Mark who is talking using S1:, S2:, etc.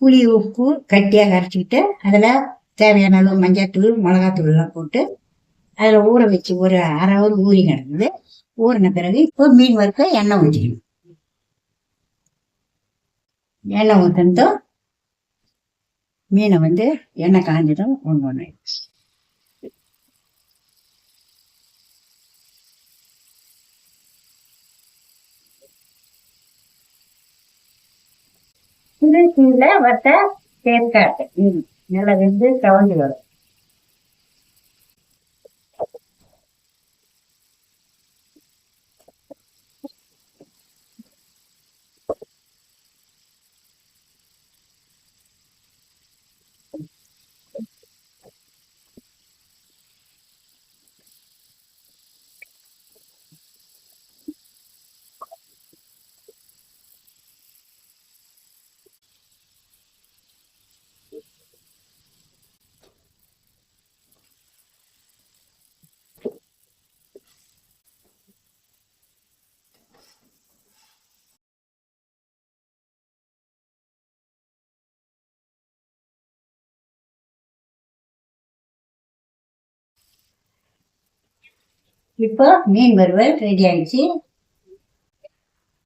S1: புளி உப்பு கட்டியாக கரைச்சிக்கிட்டு அதில் தேவையான அளவு மஞ்சள்தூள் மிளகாத்தூள் எல்லாம் போட்டு அதில் ஊற வச்சு ஒரு அரை ஹவர் ஊறி கிடந்தது. ஊறின பிறகு இப்போ மீன் வறுக்க எண்ணெய் ஊற்றிக்கணும். எண்ணெய் ஊற்றினதும் மீனை வந்து எண்ணெய் காஞ்சதும் ஒன்று ஒன்று சிறு தீயில வத்த தேர்க்காட்டு நல்லா வெந்து கவர்ந்து வரும். இப்போ மீன் வறுவல் ரெடி ஆயிடுச்சு.